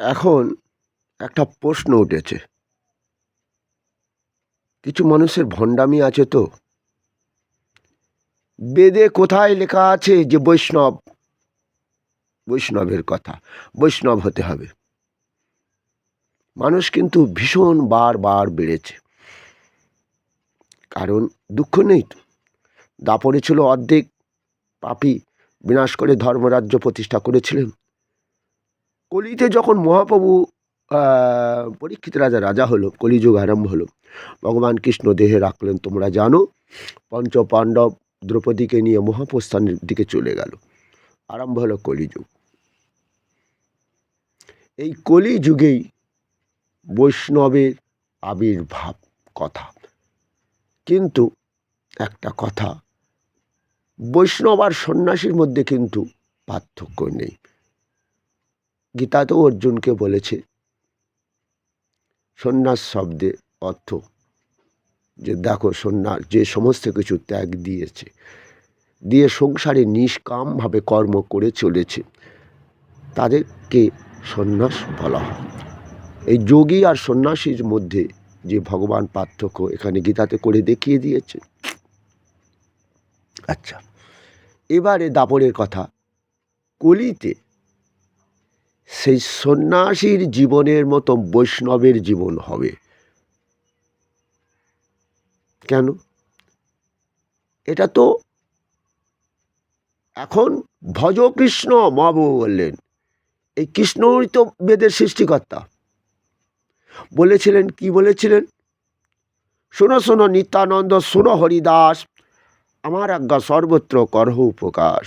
এখন একটা প্রশ্ন উঠেছে। কিছু মানুষের ভণ্ডামি আছে তো? বেদে কোথায় লেখা আছে যে বৈষ্ণব? বৈষ্ণবের কথা, বৈষ্ণব হতে হবে। মানুষ কিন্তু ভীষণ বার বেড়েছে। কারণ দুঃখ নেই তো? দাপরে ছিল অর্ধেক পাপি বিনাশ করে ধর্মরাজ্য প্রতিষ্ঠা করেছিলেন। কলিতে যখন মহাপ্রভু পরীক্ষিত রাজা রাজা হলো, কলিযুগ আরম্ভ হলো, ভগবান কৃষ্ণ দেহে রাখলেন, তোমরা জানো পঞ্চ পাণ্ডব দ্রৌপদীকে নিয়ে মহাপ্রস্থানের দিকে চলে গেল, আরম্ভ হলো কলিযুগ। এই কলিযুগেই বৈষ্ণবের আবির্ভাব কথা। কিন্তু একটা কথা, বৈষ্ণব আর সন্ন্যাসীর মধ্যে কিন্তু পার্থক্য নেই। গীতা তো অর্জুনকে বলেছে। সন্ন্যাস শব্দে অর্থ যে দেখো সন্ন্যাস যে সমস্ত কিছু ত্যাগ দিয়েছে, দিয়ে সংসারে নিষ্কামভাবে কর্ম করে চলেছে, তাদেরকে সন্ন্যাস বলা হয়। এই যোগী আর সন্ন্যাসীর মধ্যে যে ভগবান পার্থক্য এখানে গীতাতে করে দেখিয়ে দিয়েছে। আচ্ছা এবারে দাপরের কথা। কলিতে সেই সন্ন্যাসীর জীবনের মতো বৈষ্ণবের জীবন হবে। কেন? এটা তো এখন ভজ কৃষ্ণ মহাপ্রভু বললেন, এই কৃষ্ণই তো বেদের সৃষ্টিকর্তা। বলেছিলেন, কি বলেছিলেন? শোনো শোনো, নিত্যানন্দ, শোনো, হরিদাস, আমার আজ্ঞা সর্বত্র করহ প্রকাশ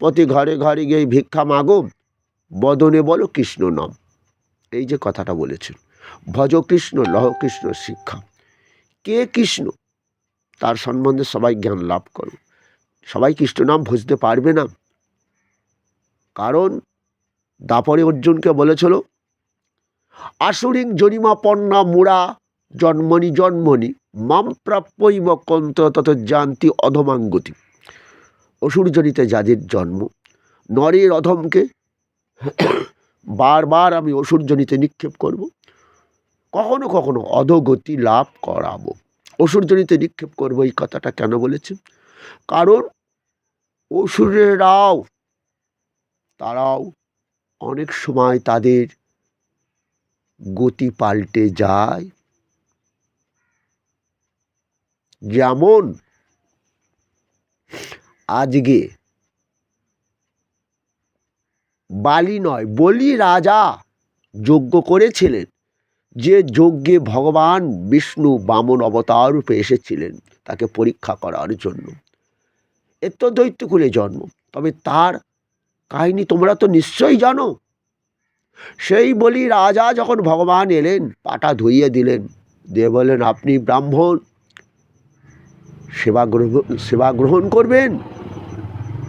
প্রতি ঘরে ঘরে গিয়ে ভিক্ষা মাগো বদনে বলো কৃষ্ণ নাম। এই যে কথাটা বলেছেন। ভজ কৃষ্ণ, লহ কৃষ্ণ, শিক্ষা। কে কৃষ্ণ? তার সম্বন্ধে সবাই জ্ঞান লাভ করো। সবাই কৃষ্ণ নাম বুঝতে পারবে না। কারণ দাপরে অর্জুনকে বলেছিল, আসুরিং জনিমা পণ্যা মুড়া, জন্মনি জন্মনি, মাম প্রাপ্যইব কন্ত তত জানতি অধমাঙ্গতি। অসুরজনিতে যাদের জন্ম, নরের অধমকে বারবার আমি অসুরজনিতে নিক্ষেপ করব। কখনো কখনো অধগতি লাভ করাবো। অসুরজনিতে নিক্ষেপ করব এই কথাটা কেন বলেছেন? কারণ অসুরেরাও, তারাও অনেক সময় তাদের গতি পাল্টে যায়। যেমন আজকে বালি নয়, বলি রাজা যজ্ঞ করেছিলেন, যে যজ্ঞে ভগবান বিষ্ণু বামন অবতার রূপে এসেছিলেন তাকে পরীক্ষা করার জন্য। এর তো দৈত্যকুলে জন্ম, তবে তার কাহিনী তোমরা তো নিশ্চয়ই জানো। সেই বলি রাজা যখন ভগবান এলেন, পাটা ধুইয়ে দিলেন, দিয়ে বললেন, আপনি ব্রাহ্মণ, সেবা গ্রহণ সেবা গ্রহণ করবেন?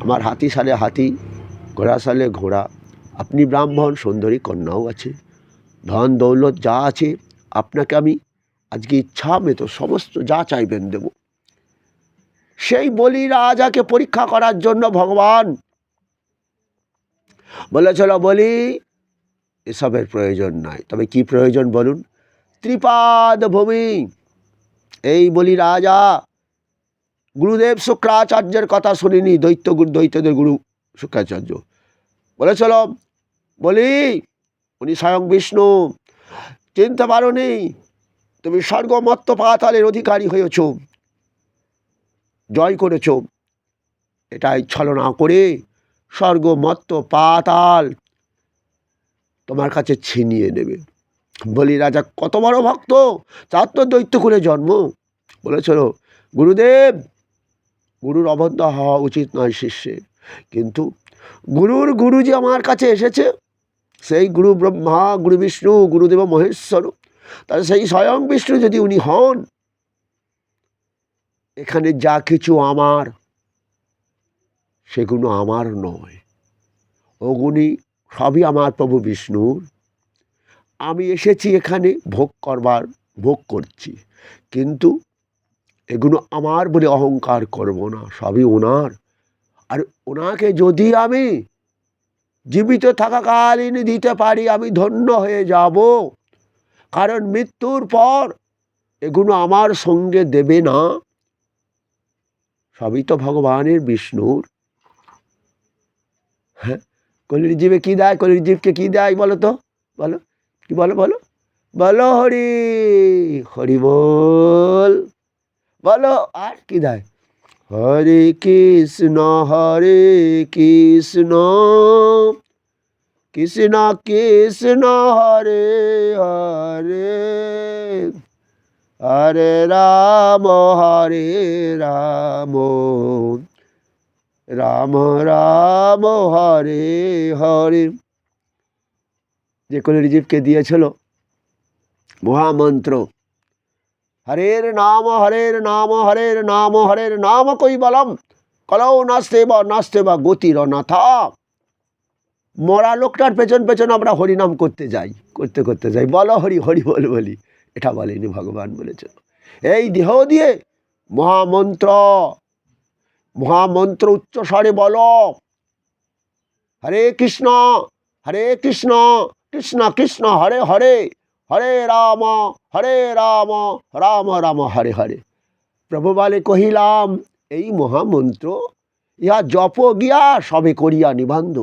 আমার হাতি সালে হাতি ঘোড়া সালে ঘোড়া। আপনি ব্রাহ্মণ, সুন্দরী, কন্যাও আছে। ধন, দৌলত যা আছে, আপনাকে আমি আজকে ইচ্ছা মেতো সমস্ত যা চাইবেন দেব। সেই বলি রাজাকে পরীক্ষা করার জন্য ভগবান। বলেছিল বলি, এসবের প্রয়োজন নাই। তবে কি প্রয়োজন বলুন? ত্রিপাদ ভূমি। এই বলি রাজা, গুরুদেব শুক্রাচার্যের কথা শুনিনি, দৈত্য, দৈত্যদের গুরু শুক্রাচার্য। বলেছিল, বলি, উনি স্বয়ং বিষ্ণু। চিনতে পারো নি তুমি স্বর্গমত্ত পাতালের অধিকারী হয়েছ। জয় করেছ। এটাই ছলনা করে স্বর্গমত্ত পাতাল তোমার কাছে ছিনিয়ে নেবে। বলি, রাজা, কত বড় ভক্ত তার তো দৈত্যকুলে জন্ম। বলেছিল, গুরুদেব, গুরুর অবদ্ধ হওয়া উচিত নয় শিষ্যের। কিন্তু গুরুর গুরু যে আমার কাছে এসেছে। সেই গুরু ব্রহ্মা, গুরু বিষ্ণু, গুরুদেব মহেশ্বর। তাহলে সেই স্বয়ং বিষ্ণু যদি উনি হন, এখানে যা কিছু আমার, সেগুলো আমার নয়। ওগুনি সবই আমার প্রভু বিষ্ণুর। আমি এসেছি এখানে ভোগ করবার, ভোগ করছি। কিন্তু এগুলো আমার বলে অহংকার করব না, সবই ওনার। আর ওনাকে যদি আমি জীবিত থাকাকালীন দিতে পারি, আমি ধন্য হয়ে যাব। কারণ মৃত্যুর পর এগুলো আমার সঙ্গে দেবে না। সবই তো ভগবানের বিষ্ণুর। হ্যাঁ কলির জীবে কি দেয়? কলির জীবকে কি দেয় বলো তো? বলো, কি বলো বলো? বলো হরি হরি বল। বলো আর কি দেয়? হরে কৃষ্ণ হরে কৃষ্ণ। কৃষ্ণ কৃষ্ণ, হরে হরে। হরে রাম হরে রাম। রাম রাম, হরে হরে। যে কলির জীবকে দিয়েছিল মহামন্ত্র। হরের নাম হরের নাম হরের নাম হরের নাম কই বলম? কলৌ নাচতে বা নাচতে বা গতির অনাথা। মরা লোকটার পেছন পেছন আমরা হরিনাম করতে যাই, করতে করতে যাই। বলো হরি হরি বল, বলি। এটা বলেনি ভগবান বলেছেন। এই দেহ দিয়ে মহামন্ত্র মহামন্ত্র উচ্চ স্বরে বলো। হরে কৃষ্ণ হরে কৃষ্ণ কৃষ্ণ কৃষ্ণ, হরে হরে। হরে রাম হরে রাম রাম রাম, হরে হরে। প্রভু বলে কহিলাম, এই মহামন্ত্র, ইহা জপ গিয়া সবে করিয়া নিবন্ধ।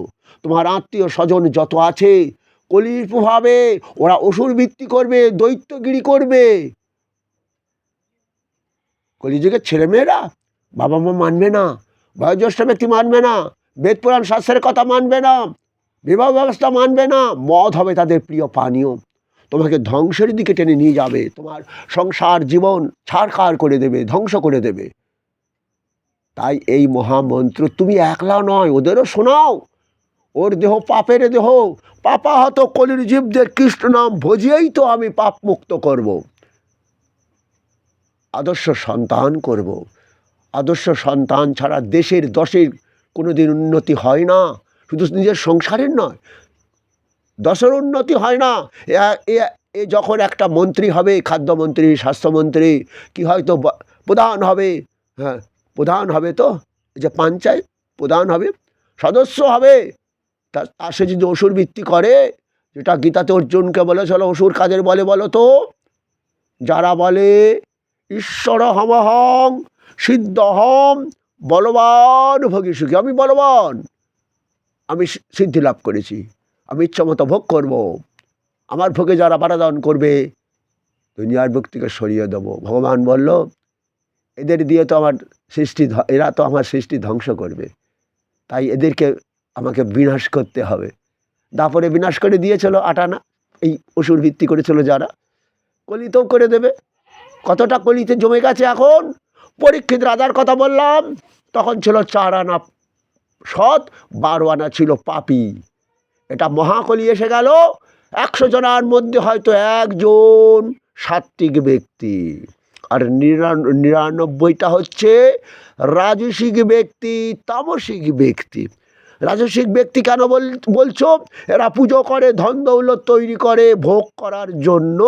তোমার আত্মীয় স্বজন যত আছে, কলির প্রভাবে ওরা অসুর বৃত্তি করবে, দৈত্যগিরি করবে। কলিযুগের ছেলেমেয়েরা বাবা মা মানবে না, বয়োজ্যেষ্ঠ ব্যক্তি মানবে না, বেদ পুরাণ শাস্ত্রের কথা মানবে না, বিবাহ ব্যবস্থা মানবে না, মদ হবে তাদের প্রিয় পানীয়। তোমাকে ধ্বংসের দিকে টেনে নিয়ে যাবে। তোমার সংসার, জীবন ছাড়খাড় করে দেবে, ধ্বংস করে দেবে। তাই এই মহামন্ত্র তুমি একলা নয়, ওদেরও শোনাও। ওর দেহ পাপের দেহ, পাপাহত কলির জীবদের কৃষ্ণ নাম ভজিয়েই তো আমি পাপ মুক্ত করব। আদর্শ সন্তান করব। আদর্শ সন্তান ছাড়া দেশের দশের কোনো দিন উন্নতি হয় না। শুধু নিজের সংসারের নয় দশের উন্নতি হয় না। এ- যখন একটা মন্ত্রী হবে, খাদ্যমন্ত্রী, স্বাস্থ্যমন্ত্রী, কি হয়তো প্রধান হবে হ্যাঁ প্রধান হবে তো? যে পঞ্চায়েত প্রধান হবে, সদস্য হবে। তা তা সে যদি অসুর বৃত্তি করে, যেটা গীতাতে অর্জুনকে বলে চলো অসুর কাদের বলে বলো তো? যারা বলে, ঈশ্বর হমহং সিদ্ধহম বলবান ভোগী সুখী। আমি বলবান। আমি সিদ্ধি লাভ করেছি। আমি ইচ্ছা মতো ভোগ করব। আমার ভোগে যারা বারাদান করবে, দুনিয়ার ভক্তিকে সরিয়ে দেবো। ভগবান বলল, এদের দিয়ে তো আমার সৃষ্টি এরা তো আমার সৃষ্টি ধ্বংস করবে। তাই এদেরকে আমাকে বিনাশ করতে হবে। দাপরে বিনাশ করে দিয়েছিল আটানা, এই অসুর ভিত্তি করেছিল যারা। কলিতেও করে দেবে। কতটা কলিতে জমে গেছে এখন? পরীক্ষিত রাজার কথা বললাম, তখন ছিল চার আনা সৎ, বারো আনা ছিল পাপি। এটা মহাকলি এসে গেল। একশো জনার মধ্যে হয়তো একজন সাত্ত্বিক ব্যক্তি। আর নিরান- নিরানব্বইটা হচ্ছে রাজসিক ব্যক্তি, তামসিক ব্যক্তি। রাজসিক ব্যক্তি কেন বল, বলছো? এরা পুজো করে, ধন দৌলত তৈরি করে, ভোগ করার জন্য।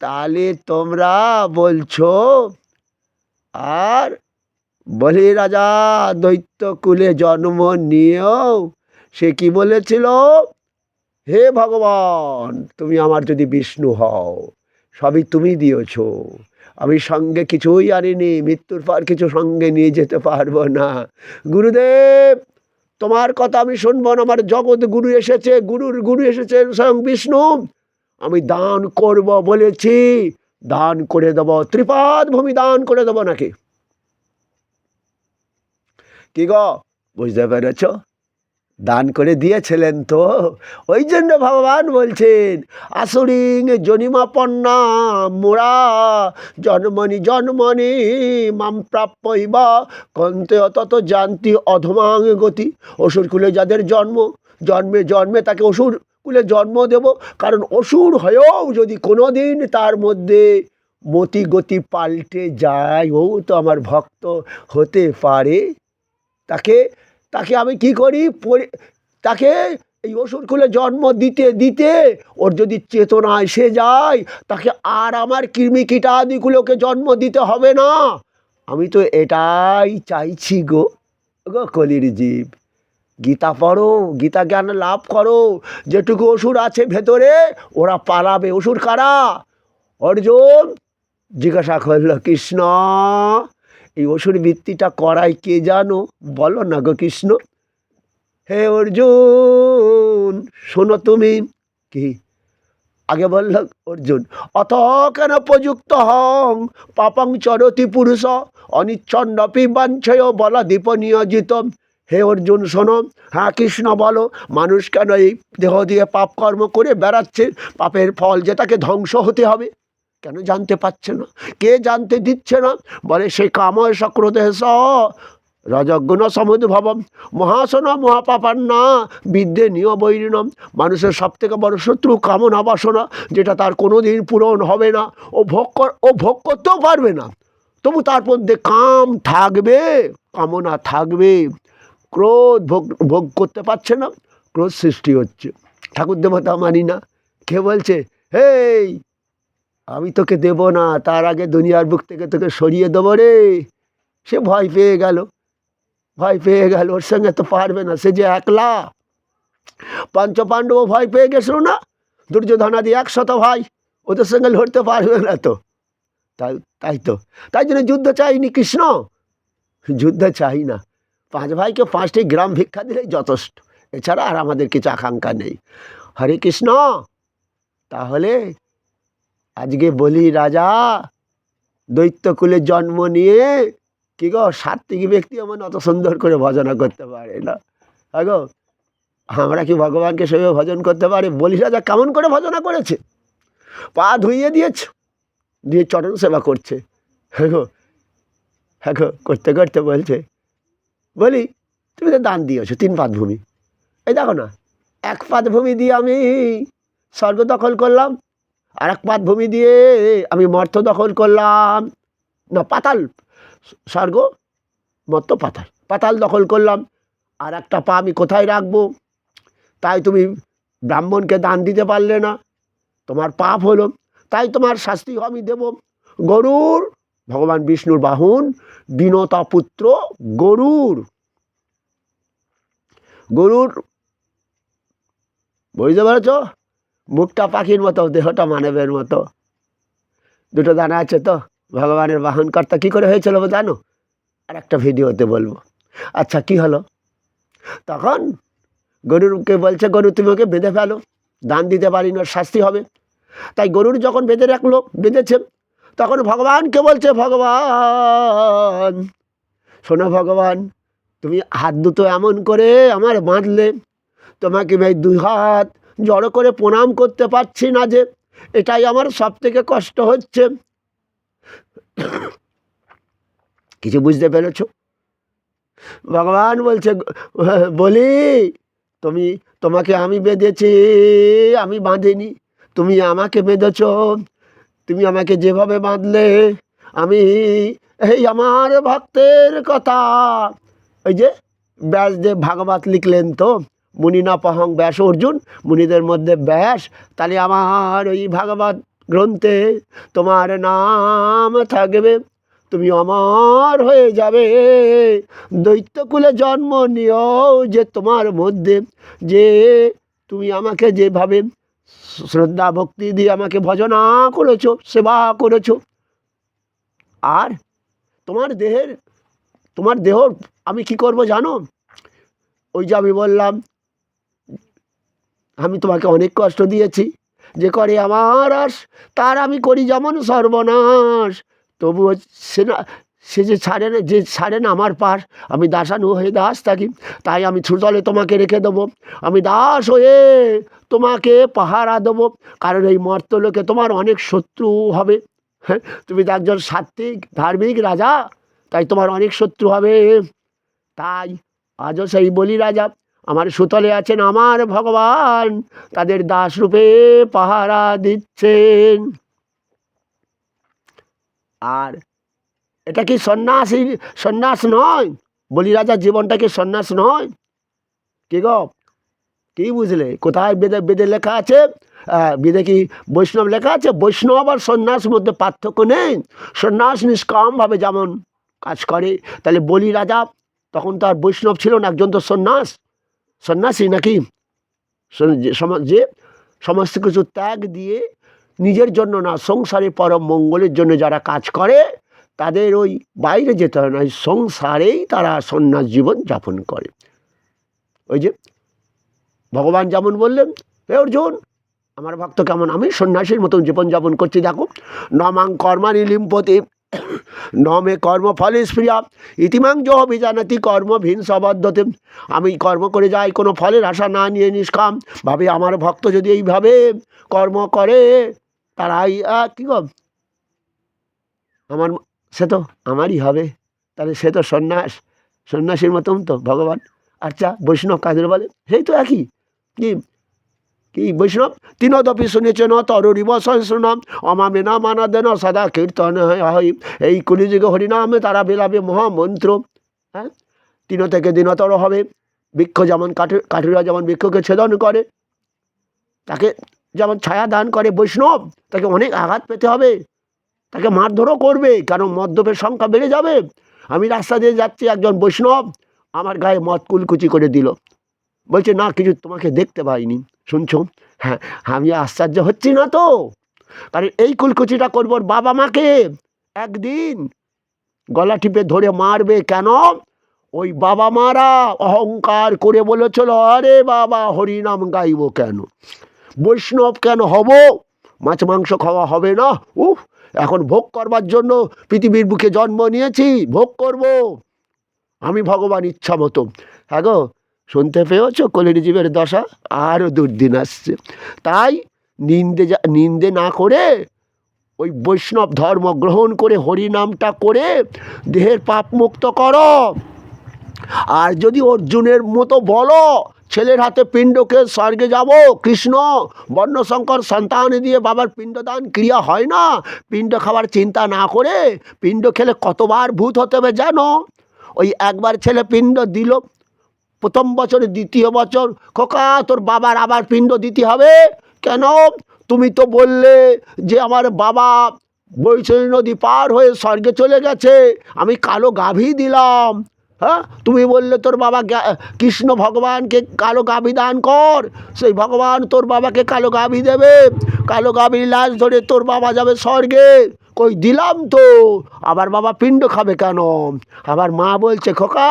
তাহলে তোমরা বলছো, আর বলি রাজা দৈত্য কুলে জন্ম নিয়েও সে কি বলেছিল? হে ভগবান, তুমি আমার যদি বিষ্ণু হও, সবই তুমি দিয়েছ। আমি সঙ্গে কিছুই আনিনি, মৃত্যুর পর কিছু সঙ্গে নিয়ে যেতে পারব না। গুরুদেব, তোমার কথা আমি শুনব না, আমার জগৎ গুরু এসেছে, গুরুর গুরু এসেছে, স্বয়ং বিষ্ণু। আমি দান করব বলেছি, দান করে দেব, ত্রিপাদ ভূমি দান করে দেবো নাকি? কি গো, বুঝতে পেরেছ? দান করে দিয়েছিলেন তো। ওই জন্য ভগবান বলছেন আসুরিং জনিমাপন্না মোরা, জন্মনি জন্মনি মাম প্রাপ্যইবা, কন্তে অতত জানতি অধমাং গতি। অসুর কুলে যাদের জন্ম, জন্মে জন্মে তাকে অসুর কুলে জন্ম দেব, কারণ অসুর হয়েও যদি কোনো দিন তার মধ্যে মতি গতি পাল্টে যায়, ও তো আমার ভক্ত হতে পারে। তাকে তাকে আমি কি করি? তাকে এই অসুর কুলে জন্ম দিতে দিতে ওর যদি চেতনা এসে যায়, তাকে আর আমার কৃমি কীটাদিগুলোকে জন্ম দিতে হবে না। আমি তো এটাই চাইছি গো গো কলির জীব। গীতা পড়ো, গীতা জ্ঞান লাভ করো। যেটুকু ওষুধ আছে ভেতরে, ওরা পালাবে। ওষুধ কারা? অর্জুন জিজ্ঞাসা করল, কৃষ্ণ এই অসুর বৃত্তিটা করাই কে জানো? বলো না গো কৃষ্ণ। হে অর্জুন, শোনো তুমি। কি? আগে বলল অর্জুন। অত কেন প্রযুক্ত হং? পাপং চরতি পুরুষ, অনিচ্ছন্নপি বাঞ্ছয় বলা দীপ নিয়োজিত। হে অর্জুন, শোনো। হ্যাঁ কৃষ্ণ, বলো। মানুষ কেন এই দেহ দিয়ে পাপ কর্ম করে বেড়াচ্ছে? পাপের ফল যেটাকে ধ্বংস হতে হবে। কেন জানতে পারছে না? কে জানতে দিচ্ছে না? বলে সে কাময় সক্রোধে স রজগুণ সমুদ্ভবম মহাসনা মহাপাপান্না, বিদ্যে নিয় বৈরিণম। মানুষের সব থেকে বড় শত্রু কামনা বাসনা, যেটা তার কোনো দিন পূরণ হবে না। ও ভোগ ও ভোগ করতেও পারবে না। তবু তার মধ্যে কাম থাকবে, কামনা থাকবে। ক্রোধ ভোগ ভোগ করতে পারছে না, ক্রোধ সৃষ্টি হচ্ছে। ঠাকুর দেবতা মানি না। কে বলছে, হেই আমি তোকে দেব না, তার আগে দুনিয়ার বুক থেকে তোকে সরিয়ে দেবো রে। সে ভয় পেয়ে গেল, ভয় পেয়ে গেল, ওর সঙ্গে তো পারবে না, সে যে একলা। পঞ্চ পাণ্ডব ভয় পেয়ে গেছিল না? দুর্যোধনাদি একশত ভাই, ওদের সঙ্গে লড়তে পারবে না তো। তাই তাই তো, তাই জন্য যুদ্ধ চাইনি কৃষ্ণ। যুদ্ধ চাই না। পাঁচ ভাইকে পাঁচটি গ্রাম ভিক্ষা দিলেই যথেষ্ট। এছাড়া আর আমাদের কিছু আকাঙ্ক্ষা নেই। হরে কৃষ্ণ, তাহলে আজকে বলি, রাজা, দৈত্যকুলে জন্ম নিয়ে কি গো সাত্বিক ব্যক্তি এমন অত সুন্দর করে ভজনা করতে পারে না। হ্যাঁ গো, আমরা কি ভগবানকে সেভাবে ভজন করতে পারি? বলি রাজা, কেমন করে ভজনা করেছে? পা ধুইয়ে দিয়েছে, দিয়ে চরণ সেবা করছে। হ্যাঁ গো হ্যাঁ গো, করতে করতে বলছে, বলি, তুমি তো দান দিয়েছ, তিন পাত ভূমি। এই দেখো না, এক পাত ভূমি দিয়ে আমি স্বর্গ দখল করলাম আর এক পাত ভূমি দিয়ে আমি মর্ত দখল করলাম। না, পাতাল। স্বর্গ, মর্ত পাতাল। পাতাল দখল করলাম। আর একটা পা আমি কোথায় রাখব? তাই তুমি ব্রাহ্মণকে দান দিতে পারলে না। তোমার পাপ হলো। তাই তোমার শাস্তি আমি দেব। গরুর, ভগবান বিষ্ণুর বাহন, বিনতা পুত্র গরুর। গরুর, বুঝতে পেরেছ? মুখটা পাখির মতো, দেহটা মানবের মতো। দুটো দানা আছে তো, ভগবানের বাহন কর্তা কী করে হয়েছিল জানো? আর একটা ভিডিওতে বলব। আচ্ছা কি হলো? তখন গরুরকে বলছে, গরু, তুমি ওকে বেঁধে ফেলো। দান দিতে পারি না শাস্তি হবে। তাই গরুর যখন বেঁধে রাখল, বেঁধেছে, তখন ভগবানকে বলছে, ভগবান, শোনো ভগবান, তুমি হাত দুটো এমন করে আমার বাঁধলে, তোমাকে ভাই দুই হাত জড়ো করে প্রণাম করতে পারছি না যে এটাই আমার সব থেকে কষ্ট হচ্ছে। কিছু বুঝতে পেরেছ? ভগবান বলছে, বলি, তুমি, তোমাকে আমি বেঁধেছি, আমি বাঁধিনি, তুমি আমাকে বেঁধেছ, তুমি আমাকে যেভাবে বাঁধলে, আমি এই আমার ভক্তের কথা। ওই যে ব্যাসদেব ভাগবত লিখলেন তো মুনিনা পহং ব্যাস অর্জুন, মুনিদের মধ্যে ব্যাস। তাহলে আমার ওই ভাগবত গ্রন্থে তোমার নাম থাকবে, তুমি আমার হয়ে যাবে। দৈত্যকুলে জন্ম নিয়েও যে তোমার মধ্যে, যে তুমি আমাকে যেভাবে শ্রদ্ধা ভক্তি দিয়ে আমাকে ভজনা করেছ, সেবা করেছ। আর তোমার দেহের, তোমার দেহ আমি কি করব জানো? ওই যে আমি বললাম আমি তোমাকে অনেক কষ্ট দিয়েছি যে করে আমার আস, তার আমি করি যেমন সর্বনাশ। তবুও সে না, সে যে ছাড়ে না, যে ছাড়ে না আমার পাশ আমি দাসানু হয়ে দাস থাকি, তাই আমি ছুটলে তোমাকে রেখে দেবো। আমি দাস হয়ে তোমাকে পাহারা দেবো, কারণ এই মর্তলোকে তোমার অনেক শত্রু হবে। হ্যাঁ তুমি তো একজন সাত্বিক ধার্মিক রাজা, তাই তোমার অনেক শত্রু হবে। তাই আজও সেই বলি রাজা আমার সুতলে আছেন আমার ভগবান। তাদের দাস রূপে পাহারা দিচ্ছেন। আর এটা কি সন্ন্যাসী? সন্ন্যাস নয়। বলি রাজার জীবনটা কি সন্ন্যাস নয়? কি গো? কি বুঝলে? কোথায় বেদে বেদে লেখা আছে? বেদে কি বৈষ্ণব লেখা আছে? বৈষ্ণব আর সন্ন্যাস মধ্যে পার্থক্য নেই। সন্ন্যাস নিষ্কামভাবে যেমন কাজ করে, তাহলে বলি রাজা তখন তো আর বৈষ্ণব ছিল না, একজন তো সন্ন্যাস। সন্ন্যাসী নাকি? যে সম- যে সমস্ত কিছু ত্যাগ দিয়ে নিজের জন্য না, সংসারে পরম মঙ্গলের জন্য যারা কাজ করে, তাদের ওই বাইরে যেতে হয় না, ওই সংসারেই তারা সন্ন্যাস জীবন যাপন করে। ওই যে ভগবান যেমন বললেন, হে অর্জুন, আমার ভক্ত কেমন? আমি সন্ন্যাসীর মতন জীবনযাপন করছি, দেখো। নমাং কর্মানি লিম্পতি ন মে কর্মফলে স্প্রিয়া ইতিমাং য বিজানাতি কর্ম ভিন সবদ্ধতে আমি কর্ম করে যাই, কোনো ফলের আশা না নিয়ে নিষ্কাম। ভাবে আমার ভক্ত যদি এইভাবে কর্ম করে, তারাই কি গো? আমার সে তো আমারই হবে। তাহলে সে তো সন্ন্যাস, সন্ন্যাসীর মতন তো ভগবান। আচ্ছা বৈষ্ণব কাদের বলে? সেই তো একই। কি? কি বৈষ্ণব, তিনদপি শুনেছেন তরুরিব সহস্রনাম অমামে না মানা দেন সদা কীর্তন হয় এই কলিযুগে হরিনামে তারা বেলাবে মহামন্ত্র। হ্যাঁ? তিন থেকে দিনতর হবে। বৃক্ষ যেমন কাঠি কাঠিরা যেমন বৃক্ষকে ছেদন করে, তাকে যেমন ছায়া দান করে বৈষ্ণব, তাকে অনেক আঘাত পেতে হবে। তাকে মারধরও করবে কারণ মদ্যপের সংখ্যা বেড়ে যাবে? আমি রাস্তা দিয়ে যাচ্ছি, একজন বৈষ্ণব আমার গায়ে মদ কুলকুচি করে দিল। বলছে, না, কিছু তোমাকে দেখতে পাইনি। শুনছো? হ্যাঁ আমি আশ্চর্য হচ্ছি না তো। কারণ এই কুলকুচিটা করব বাবা মাকে। একদিন গলা টিপে ধরে মারবে কেন? ওই বাবা মারা অহংকার করে বলেছিল, আরে বাবা, হরিনাম গাইব কেন? বৈষ্ণব কেন হব? মাছ, মাংস খাওয়া হবে না? উফ, এখন ভোগ করবার জন্য পৃথিবীর বুকে জন্ম নিয়েছি, ভোগ করব। আমি ভগবান ইচ্ছা মতো হ্যাঁ গো শুনতে পেয়েছ? কলির জীবের দশা? আরও দুর্দিন আসছে। তাই নিন্দে যা, নিন্দে না করে ওই বৈষ্ণব ধর্ম গ্রহণ করে হরিনামটা করে দেহের পাপ মুক্ত করো। আর যদি অর্জুনের মতো বলো, ছেলের হাতে পিণ্ডকে স্বর্গে যাব, কৃষ্ণ, বর্ণশঙ্কর, সন্তান দিয়ে বাবার পিণ্ডদান ক্রিয়া হয় না? পিণ্ড খাবার চিন্তা না করে পিণ্ড খেলে কতবার ভূত হতে হবে জানো? ওই একবার ছেলে পিণ্ড দিল প্রথম বছরে দ্বিতীয় বছর, খোকা, তোর বাবার আবার পিণ্ড দিতে হবে? কেন? তুমি তো বললে যে আমার বাবা বৈশালী নদী পার হয়ে স্বর্গে চলে গেছে, আমি কালো গাভী দিলাম। হ্যাঁ? তুমি বললে তোর বাবা কৃষ্ণ ভগবানকে কালো গাভী দান কর, সেই ভগবান তোর বাবাকে কালো গাভী দেবে। কালো গাভীর লাশ ধরে তোর বাবা যাবে স্বর্গে। কই দিলাম তো। আবার বাবা পিণ্ড খাবে কেন? আবার মা বলছে, খোকা,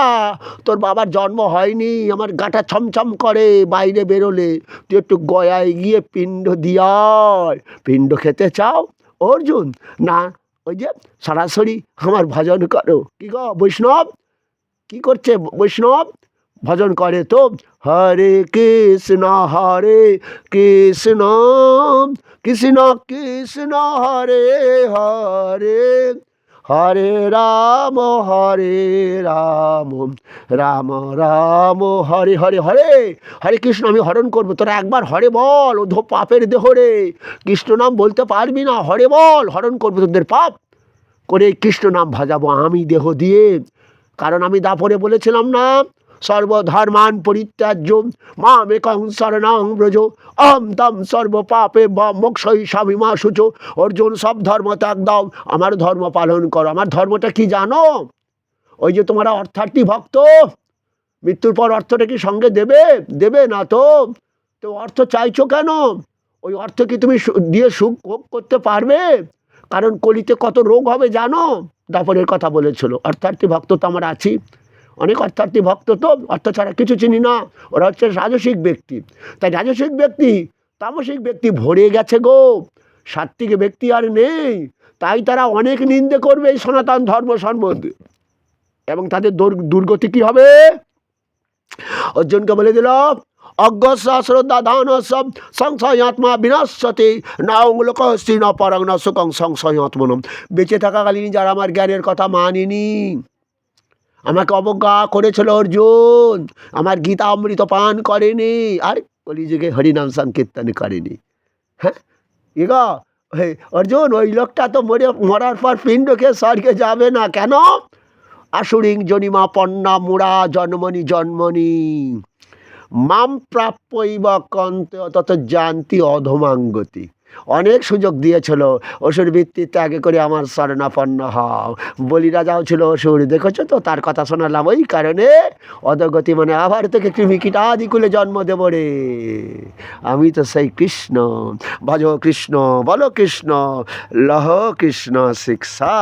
তোর বাবার জন্ম হয়নি, আমার গাটা ছমছম করে বাইরে বেরোলে। তুই একটু গয়ায় গিয়ে পিণ্ড দিয়ায়। পিণ্ড খেতে চাও? অর্জুন, না, ওই যে সরাসরি আমার ভজন করো। কি গো, বৈষ্ণব? কি করছে বৈষ্ণব? ভজন করে তো, হরে কৃষ্ণ হরে কৃষ্ণ কৃষ্ণ কৃষ্ণ, হরে হরে হরে রাম হরে রাম রাম রাম, হরে হরে হরে হরে কৃষ্ণ, আমি হরণ করব। তোরা একবার হরে বল ও পাপের দেহ রে। কৃষ্ণ নাম বলতে পারবি না, হরে বল, হরণ করব তোদের পাপ। করে কৃষ্ণ নাম ভাজাবো আমি দেহ দিয়ে। কারণ আমি দাপরে বলেছিলাম না সর্বধর্মান পরিত্যাজ্য মাম একং শরণং ব্রজ, অহম তম সর্ব পাপে মোক্ষই স্বামীমা সূচ। অর্জুন, সব ধর্ম ত্যাগ দাও, আমার ধর্ম পালন করো। আমার ধর্মটা কি জানো? ওই যে তোমরা অর্থার্থী ভক্ত, মৃত্যুর পর অর্থটা কি সঙ্গে দেবে? দেবে না তো। তো অর্থ চাইছো কেন? ওই অর্থ কি তুমি দিয়ে সুখ ভোগ করতে পারবে? কারণ কলিতে কত রোগ হবে জানো? দাপরের কথা বলেছিল। অর্থার্থী ভক্ত তো আমার আছি। অনেক অর্থার্থী ভক্ত তো, অর্থ ছাড়া কিছু চিনি না। ওরা হচ্ছে রাজসিক ব্যক্তি। তাই রাজসিক ব্যক্তি, তামসিক ব্যক্তি ভরে গেছে গো। সাত্বিক ব্যক্তি আর নেই। তাই তারা অনেক নিন্দে করবে এই সনাতন ধর্ম সম্বন্ধে। এবং তাদের দুর্গতি কি হবে? অর্জুনকে বলে দিল অজ্ঞ শ্রদ্ধা ধান সব সংশয় আত্মা বিনাশতে না অঙ্গলোক স্ত্রী না পরাং না সুখং সংশয় বেঁচে থাকাকালীন যারা আমার জ্ঞানের কথা মানেনি আমাকে অবজ্ঞা করেছিল অর্জুন। আমার গীতা অমৃত পান করেনি। আর, কলিযুগে হরিনাম সংকীর্তন করেনি। হ্যাঁ? হে অর্জুন, ওই লোকটা তো মরে, মরার পর পিণ্ডকে স্বর্গে যাবে না। কেন? আসুরিং জনিমা পন্না মুড়া জন্মনি জন্মনি। মাম প্রাপ্যইব কন্ত তত জানতি অধমাঙ্গতি। অনেক সুযোগ দিয়েছিল। অসুর ভিত্তিতে আগে করে আমার শরণাপন্ন হও। বলি রাজাও ছিল অসুর। দেখেছ তো? তার কথা শোনালাম। ওই কারণে অধগতি মানে আবার থেকে আদি আদিকুলে জন্ম দেব রে। আমি তো সেই কৃষ্ণ। ভজ কৃষ্ণ, বলো কৃষ্ণ। লহ কৃষ্ণ শিক্ষা।